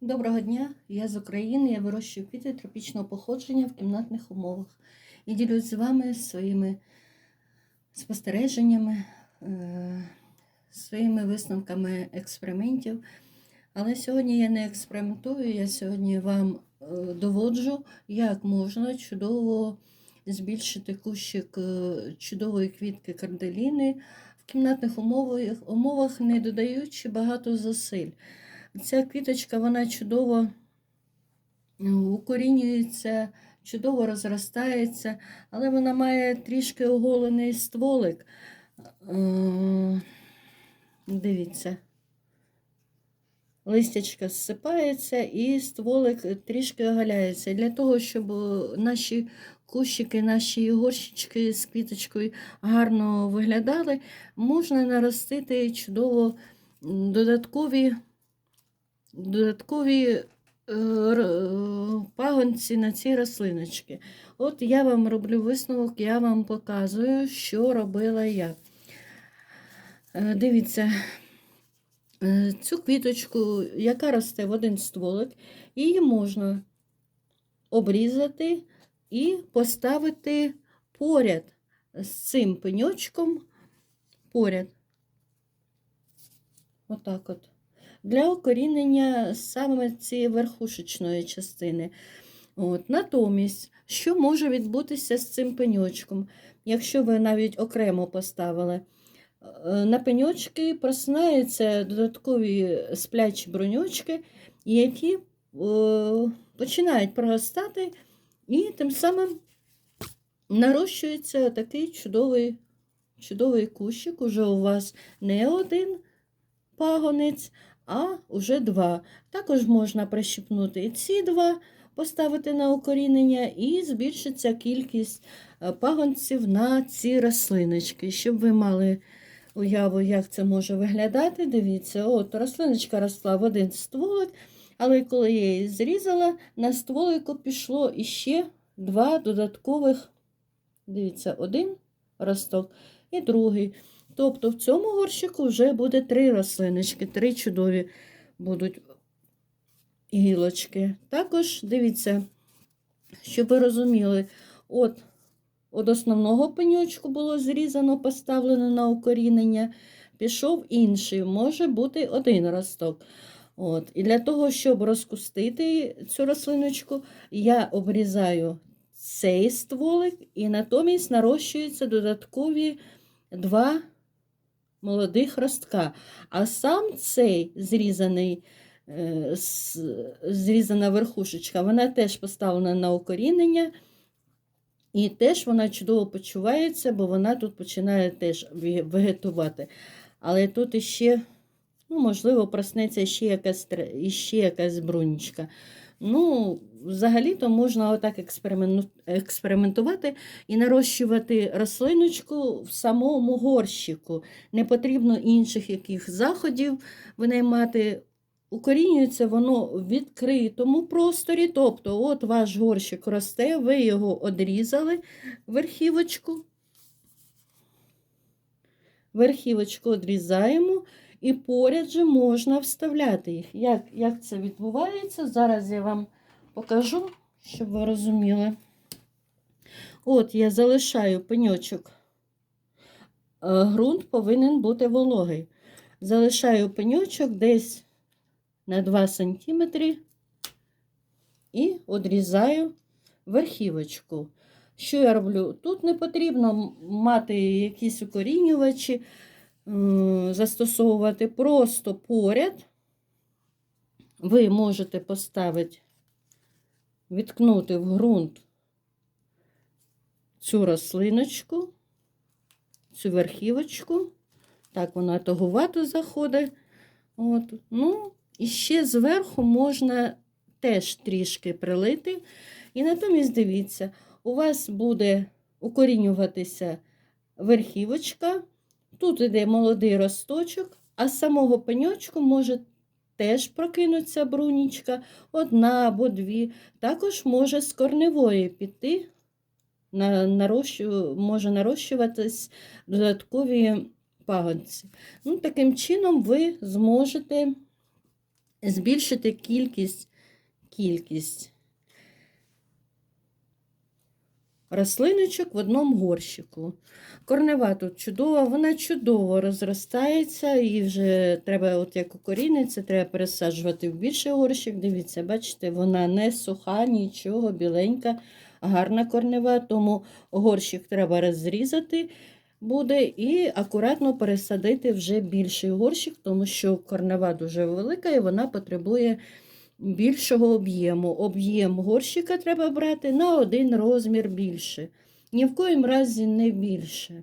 Доброго дня, я з України, я вирощую квіти тропічного походження в кімнатних умовах і ділюсь з вами своїми спостереженнями, е, своїми висновками експериментів. Але сьогодні я не експериментую, я сьогодні вам е, доводжу, як можна чудово збільшити кущик е, чудової квітки карделіни в кімнатних умовах, умовах не додаючи багато зусиль. Ця квіточка, вона чудово ну, укорінюється, чудово розростається, але вона має трішки оголений стволик. Е, Дивіться. Листячка зсипається і стволик трішки оголяється. Для того, щоб наші кущики, наші горщички з квіточкою гарно виглядали, можна наростити чудово додаткові додаткові е, е, пагонці на ці рослиночки. От я вам роблю висновок, я вам показую, що робила я. Е, Дивіться, цю квіточку, яка росте в один стволик, її можна обрізати і поставити поряд з цим пеньочком поряд. Отак от для укорінення саме цієї верхушечної частини. От. Натомість, що може відбутися з цим пеньочком, якщо ви навіть окремо поставили? Е, На пеньочки просинаються додаткові сплячі броньочки, які е, починають проростати, і тим самим нарощується такий чудовий, чудовий кущик. Уже у вас не один пагонець, а вже два. Також можна прищипнути і ці два, поставити на укорінення, і збільшиться кількість е, пагонців на ці рослиночки, щоб ви мали уяву, як це може виглядати. Дивіться, от рослиночка росла в один стволик, але коли я її зрізала, на стволику пішло іще два додаткових, дивіться, один росток і другий. Тобто в цьому горщику вже буде три рослиночки, три чудові будуть гілочки. Також дивіться, щоб ви розуміли, от від основного пеньочку було зрізано, поставлено на укорінення, пішов інший, може бути один росток. От. І для того, щоб розкустити цю рослиночку, я обрізаю цей стволик і натомість нарощуються додаткові два молодих ростка. А сам цей зрізаний, е, зрізана верхушечка, вона теж поставлена на укорінення. І теж вона чудово почувається, бо вона тут починає теж вегетувати. Але тут іще, ну, можливо, проснеться ще якась, іще якась брунічка. Ну, взагалі-то можна отак експериментувати і нарощувати рослиночку в самому горщику. Не потрібно інших яких заходів винаймати. Укорінюється воно в відкритому просторі. Тобто, от ваш горщик росте, ви його одрізали, верхівочку. Верхівочку одрізаємо і поряд же можна вставляти їх. Як, як це відбувається? Зараз я вам покажу, щоб ви розуміли. От я залишаю пеньочок. Е, Ґрунт повинен бути вологий. Залишаю пеньочок десь на 2 см і одрізаю верхівочку. Що я роблю? Тут не потрібно мати якісь укорінювачі, застосовувати просто поряд. Ви можете поставити, відкнути в ґрунт цю рослиночку, цю верхівочку. Так, вона тогувато заходить. От. Ну, і ще зверху можна теж трішки прилити. І натомість дивіться, у вас буде укорінюватися верхівочка, тут іде молодий росточок, а з самого пеньочку може теж прокинутися брунічка, одна або дві. Також може з корневої піти, на, нарощу, може нарощуватись додаткові пагонці. Ну, таким чином ви зможете збільшити кількість, кількість рослиночок в одному горщику. Корнева тут чудова, вона чудово розростається і вже треба, от як укоріниться, треба пересаджувати в більший горщик. Дивіться, бачите, вона не суха, нічого, біленька, гарна корнева, тому горщик треба розрізати буде і акуратно пересадити вже більший горщик, тому що корнева дуже велика і вона потребує більшого об'єму. Об'єм горщика треба брати на один розмір більше. Ні в коїм разі не більше.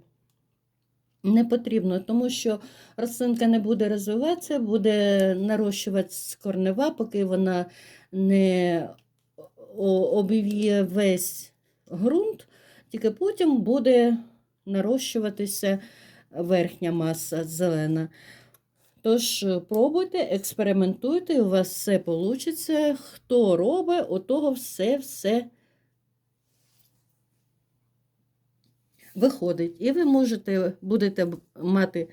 Не потрібно, тому що рослинка не буде розвиватися, буде нарощуватися корнева, поки вона не обів'є весь ґрунт, тільки потім буде нарощуватися верхня маса зелена. Тож е, пробуйте, експериментуйте, і у вас все вийде. Хто робить, у того все-все виходить. І ви можете, будете мати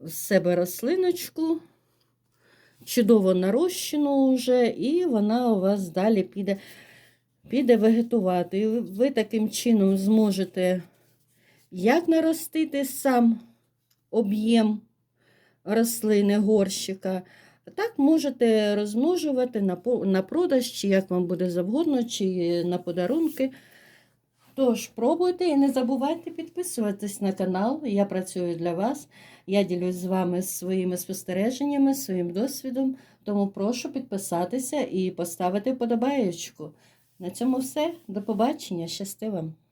в себе рослиночку, чудово нарощену вже, і вона у вас далі піде, піде вегетувати. І ви- ви таким чином зможете як наростити сам об'єм рослини горщика. Так можете розмножувати на, на продаж, чи як вам буде завгодно, чи на подарунки. Тож, пробуйте і не забувайте підписуватись на канал. Я працюю для вас. Я ділюсь з вами своїми спостереженнями, своїм досвідом. Тому прошу підписатися і поставити вподобаєчку. На цьому все. До побачення. Щасти вам!